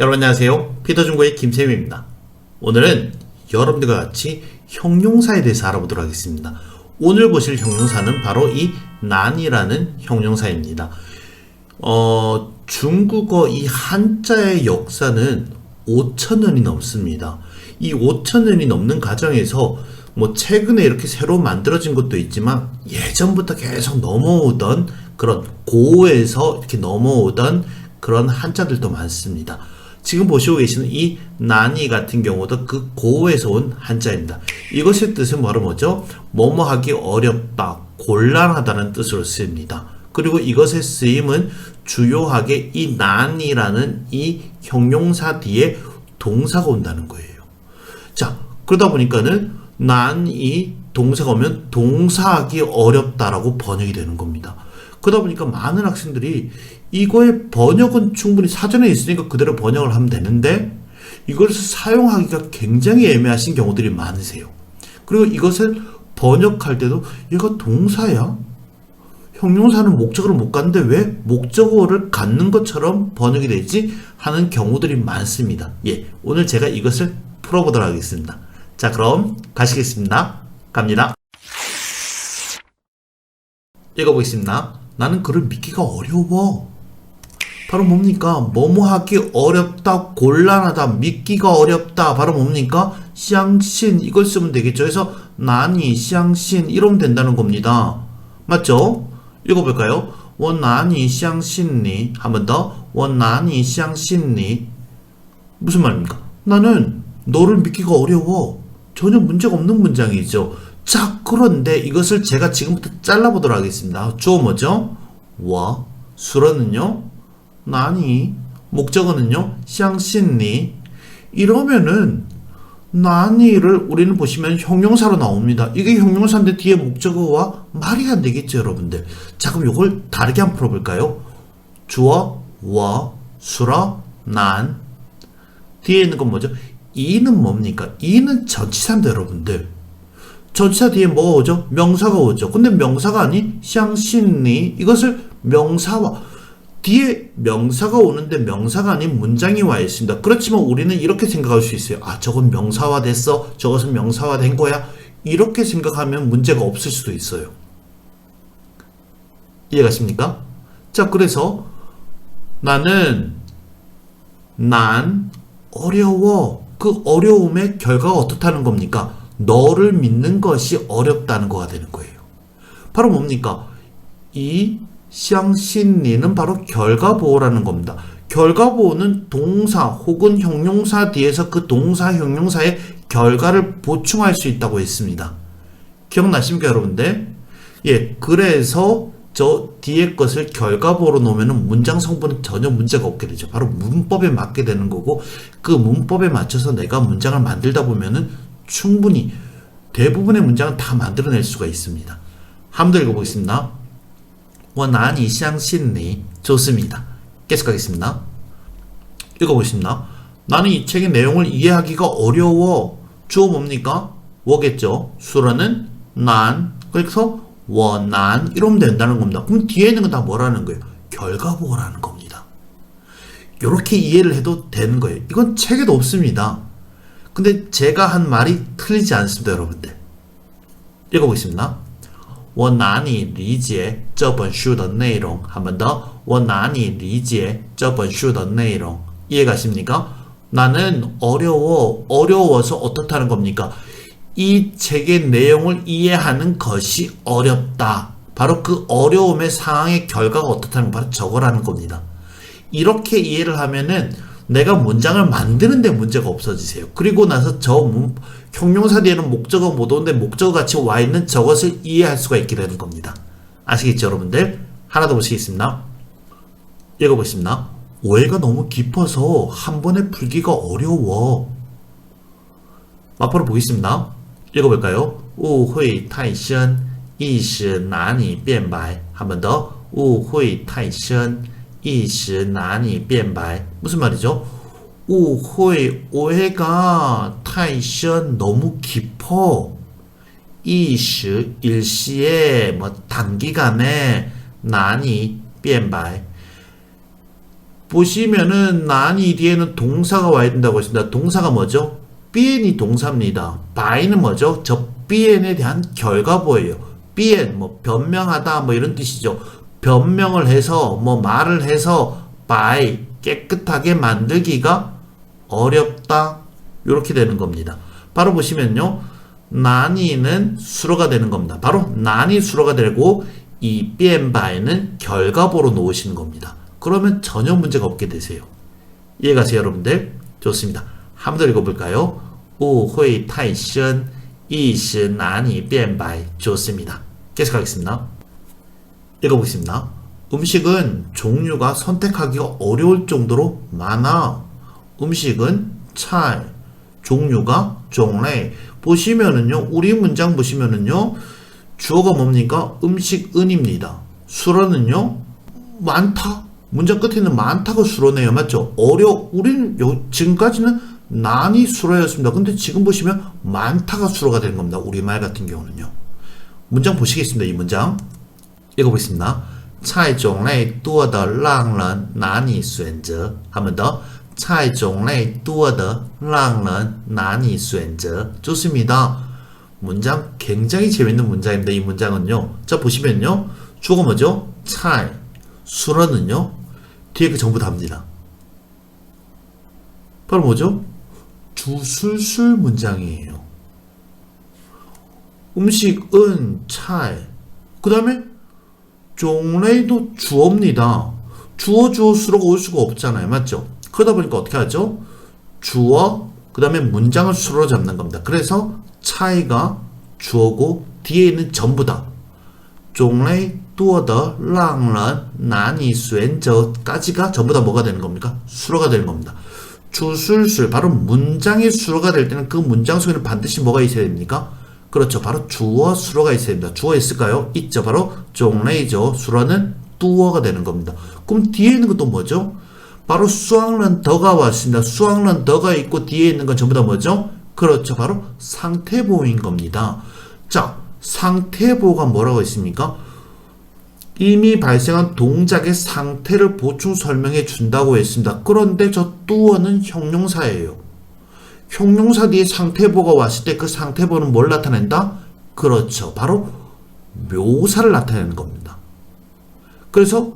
여러분 안녕하세요. 피터중고의 김쌤입니다. 오늘은 여러분들과 같이 형용사에 대해서 알아보도록 하겠습니다. 오늘 보실 형용사는 바로 이 난이라는 형용사입니다. 어, 중국어 이 한자의 역사는 5천년이 넘습니다. 이 5천년이 넘는 과정에서 뭐 최근에 이렇게 새로 만들어진 것도 있지만 예전부터 계속 넘어오던 그런 고에서 이렇게 넘어오던 그런 한자들도 많습니다. 지금 보시고 계시는 이 난이 같은 경우도 그 고에서 온 한자입니다. 이것의 뜻은 바로 뭐죠? 뭐뭐 하기 어렵다, 곤란하다는 뜻으로 쓰입니다. 그리고 이것의 쓰임은 주요하게 이 난이라는 이 형용사 뒤에 동사가 온다는 거예요. 자, 그러다 보니까는 난이 동사가 오면 동사하기 어렵다라고 번역이 되는 겁니다. 그러다 보니까 많은 학생들이 이거의 번역은 충분히 사전에 있으니까 그대로 번역을 하면 되는데 이것을 사용하기가 굉장히 애매하신 경우들이 많으세요. 그리고 이것을 번역할 때도 얘가 동사야? 형용사는 목적어를 못 갖는데 왜 목적어를 갖는 것처럼 번역이 되지? 하는 경우들이 많습니다. 예, 오늘 제가 이것을 풀어보도록 하겠습니다. 자, 그럼 가시겠습니다. 갑니다. 읽어보겠습니다. 나는 그를 믿기가 어려워. 바로 뭡니까? 뭐뭐 하기 어렵다, 곤란하다, 믿기가 어렵다. 바로 뭡니까? 샹신 이걸 쓰면 되겠죠. 그래서 난이, 샹신 이러면 된다는 겁니다. 맞죠? 읽어볼까요? 원난이 샹신니 한 번 더. 원난이 샹신니 무슨 말입니까? 나는 너를 믿기가 어려워. 전혀 문제가 없는 문장이죠. 자, 그런데 이것을 제가 지금부터 잘라보도록 하겠습니다. 주어 뭐죠? 와. 수로는요? 나니. 목적어는요? 샹신니. 이러면은 나니를 우리는 보시면 형용사로 나옵니다. 이게 형용사인데 뒤에 목적어와 말이 안 되겠죠, 여러분들. 자, 그럼 이걸 다르게 한번 풀어볼까요? 주어, 와, 수라, 난. 뒤에 있는 건 뭐죠? 이는 뭡니까? 이는 전치사인데, 여러분들. 전치사 뒤에 뭐가 오죠? 명사가 오죠. 근데 명사가 아닌 샹신니 이것을 명사와 뒤에 명사가 오는데 명사가 아닌 문장이 와 있습니다. 그렇지만 우리는 이렇게 생각할 수 있어요. 아, 저건 명사화 됐어. 저것은 명사화 된 거야. 이렇게 생각하면 문제가 없을 수도 있어요. 이해가십니까? 자, 그래서 나는 난 어려워. 그 어려움의 결과가 어떻다는 겁니까? 너를 믿는 것이 어렵다는 거가 되는 거예요. 바로 뭡니까? 이 샹신리는 바로 결과보호라는 겁니다. 결과보호는 동사 혹은 형용사 뒤에서 그 동사 형용사의 결과를 보충할 수 있다고 했습니다. 기억나십니까 여러분들? 예, 그래서 저 뒤에 것을 결과보호로 놓으면 문장 성분은 전혀 문제가 없게 되죠. 바로 문법에 맞게 되는 거고 그 문법에 맞춰서 내가 문장을 만들다 보면은 충분히 대부분의 문장은 다 만들어낼 수가 있습니다. 한번 더 읽어보겠습니다. 뭐 원안이 샹신리 좋습니다. 계속하겠습니다. 읽어보겠습니다. 나는 이 책의 내용을 이해하기가 어려워. 주어 뭡니까? 워겠죠. 수라는 난. 그래서 원난 이러면 된다는 겁니다. 그럼 뒤에 있는 건 다 뭐라는 거예요? 결과보고라는 겁니다. 이렇게 이해를 해도 되는 거예요. 이건 책에도 없습니다. 근데 제가 한 말이 틀리지 않습니다, 여러분들. 읽어보겠습니다. 我难以理解这本书的内容。한 번 더. 我难以理解这本书的内容. 이해가십니까? 나는 어려워. 어려워서 어떻다는 겁니까? 이 책의 내용을 이해하는 것이 어렵다. 바로 그 어려움의 상황의 결과가 어떻다는 거 바로 저거라는 겁니다. 이렇게 이해를 하면은 내가 문장을 만드는데 문제가 없어지세요. 그리고 나서 저 문, 형용사 뒤에는 목적어 못 오는데 목적어 같이 와 있는 저것을 이해할 수가 있게 되는 겁니다. 아시겠죠, 여러분들? 하나 더 보시겠습니다. 읽어보겠습니다. 오해가 너무 깊어서 한 번에 풀기가 어려워. 마포로 보겠습니다. 읽어볼까요? 우회 타이션 이시 나니 변발 한번 더 우회 타이션 이시 나니 변발 무슨 말이죠? 우회 오해가 타이션 너무 깊어 이시 일시에 뭐 단기간에 난이 변발 보시면은 난이 뒤에는 동사가 와야 된다고 했습니다. 동사가 뭐죠? 비엔이 동사입니다. 바이는 뭐죠? 저 비엔에 대한 결과보예요. 비엔 뭐 변명하다 뭐 이런 뜻이죠. 변명을 해서 뭐 말을 해서 바이 깨끗하게 만들기가 어렵다 이렇게 되는 겁니다. 바로 보시면요. 난이는 수로가 되는 겁니다. 바로 난이 수로가 되고 이 BM바에는 결과보로 놓으시는 겁니다. 그러면 전혀 문제가 없게 되세요. 이해가세요 여러분들? 좋습니다. 한 번 더 읽어볼까요? 우회 타이션 이시 난이 변바이 좋습니다. 계속하겠습니다. 읽어보겠습니다. 음식은 종류가 선택하기가 어려울 정도로 많아. 음식은 차이, 종류가 종래. 보시면은요, 우리 문장 보시면은요, 주어가 뭡니까? 음식은입니다. 수로는요, 많다. 문장 끝에는 많다고 수로네요. 맞죠? 어려, 우리는 요, 지금까지는 난이 수로였습니다. 근데 지금 보시면 많다가 수로가 되는 겁니다. 우리말 같은 경우는요. 문장 보시겠습니다. 이 문장. 읽어보겠습니다. 菜种类多的让人难以选择。한 번 더. 菜种类多的让人难以选择. 좋습니다. 문장 굉장히 재밌는 문장입니다. 이 문장은요. 자 보시면요. 주어가 뭐죠? 菜. 수로는요. 뒤에 그 전부 답니다. 바로 뭐죠? 주술술 문장이에요. 음식은 차이. 그 다음에 종래도 주어입니다. 주어 주어 수로가 올 수가 없잖아요. 맞죠? 그러다 보니까 어떻게 하죠? 주어, 그 다음에 문장을 수로 잡는 겁니다. 그래서 차이가 주어고 뒤에 있는 전부 다 종래, 뚜어더, 랑런, 난이, 수엔저까지가 전부 다 뭐가 되는 겁니까? 수로가 되는 겁니다. 주술술, 바로 문장의 수로가 될 때는 그 문장 속에는 반드시 뭐가 있어야 됩니까? 그렇죠. 바로 주어 수로가 있어야 됩니다. 주어 있을까요? 있죠. 바로 종래이죠. 수로는 뚜어가 되는 겁니다. 그럼 뒤에 있는 것도 뭐죠? 바로 수학는 더가 왔습니다. 수학는 더가 있고 뒤에 있는 건 전부 다 뭐죠? 그렇죠. 바로 상태보인 겁니다. 자, 상태보가 뭐라고 했습니까? 이미 발생한 동작의 상태를 보충 설명해 준다고 했습니다. 그런데 저 뚜어는 형용사예요. 형용사 뒤에 상태보가 왔을 때 그 상태보는 뭘 나타낸다? 그렇죠. 바로 묘사를 나타내는 겁니다. 그래서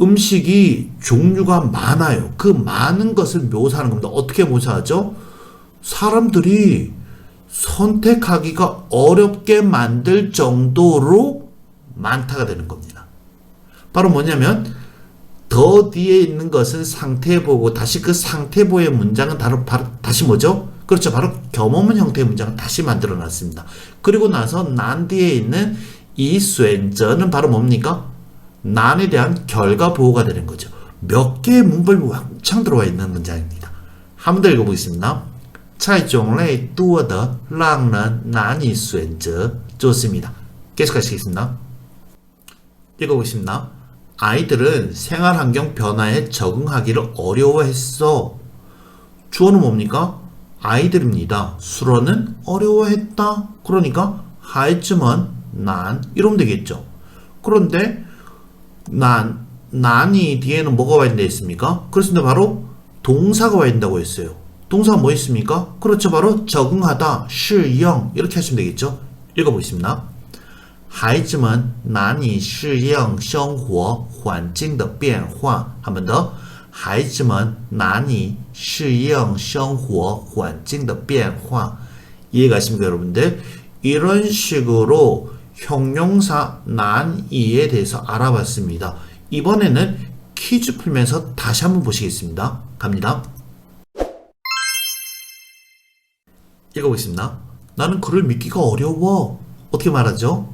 음식이 종류가 많아요. 그 많은 것을 묘사하는 겁니다. 어떻게 묘사하죠? 사람들이 선택하기가 어렵게 만들 정도로 많다가 되는 겁니다. 바로 뭐냐면 더 뒤에 있는 것은 상태보고 다시 그 상태보의 문장은 바로, 바로 다시 뭐죠? 그렇죠. 바로 겸업문 형태의 문장을 다시 만들어 놨습니다. 그리고 나서 난 뒤에 있는 이 쇠저는 바로 뭡니까? 난에 대한 결과 보호가 되는 거죠. 몇 개의 문법이 왕창 들어와 있는 문장입니다. 한번 더 읽어보겠습니다. 차이종레이 뚜어더 랑런 난이 수엔즈 좋습니다. 계속하시겠습니다. 읽어보겠습니다. 아이들은 생활 환경 변화에 적응하기를 어려워했어. 주어는 뭡니까? 아이들입니다. 수로는 어려워했다. 그러니까 하이쯤은 난 이러면 되겠죠. 그런데 난 난이 뒤에는 뭐가 와야 된다 했습니까? 그렇습니다. 바로 동사가 와야 된다고 했어요. 동사가 뭐 있습니까? 그렇죠. 바로 적응하다, 适应 이렇게 하시면 되겠죠. 읽어보겠습니다. 孩子们难以适应生活环境的变化。한번 더， 孩子们难以适应生活环境的变化。 이해가십니까, 여러분들? 이런 식으로 형용사 난이에 대해서 알아봤습니다. 이번에는 퀴즈 풀면서 다시 한번 보시겠습니다. 갑니다. 읽어보겠습니다. 나는 그를 믿기가 어려워. 어떻게 말하죠?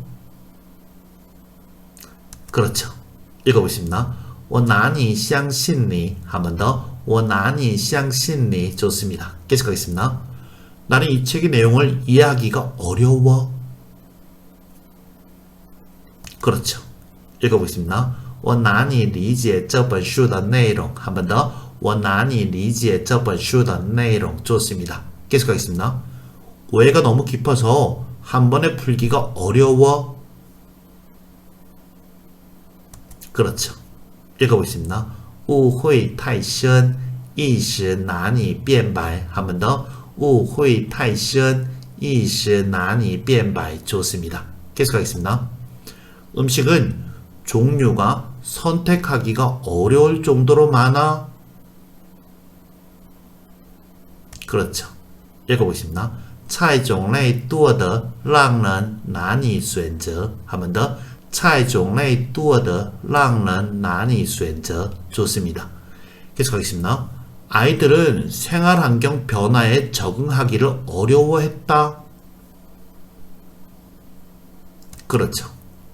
그렇죠. 읽어보겠습니다. 我难以相信你. 한 번 더. 我难以相信你. 좋습니다. 계속하겠습니다. 나는 이 책의 내용을 이해하기가 어려워. 그렇죠. 읽어보겠습니다. 我难以理解这本书的内容. 한 번 더. 我难以理解这本书的内容. 좋습니다. 계속하겠습니다. 오해가 너무 깊어서 한 번에 풀기가 어려워. 그렇죠. 읽어보겠습니다. 误会太深，一时难以辨白. 한 번 더. 误会太深,一时难以辨白. 좋습니다. 계속하겠습니다. 음식은 종류가 선택하기가 어려울 정도로 많아. 그렇죠. 읽어보겠습니다. 菜种类多得让人难以选择. 한 번 더. 菜种类多得让人难以选择. 좋습니다. 계속하겠습니다. 아이들은 생활 환경 변화에 적응하기를 어려워했다. 그렇죠.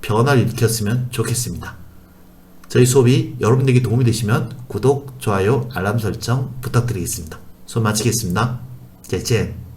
변화를 일으켰으면 좋겠습니다. 저희 수업이 여러분들에게 도움이 되시면 구독, 좋아요, 알람 설정 부탁드리겠습니다. 수업 마치겠습니다. 再见。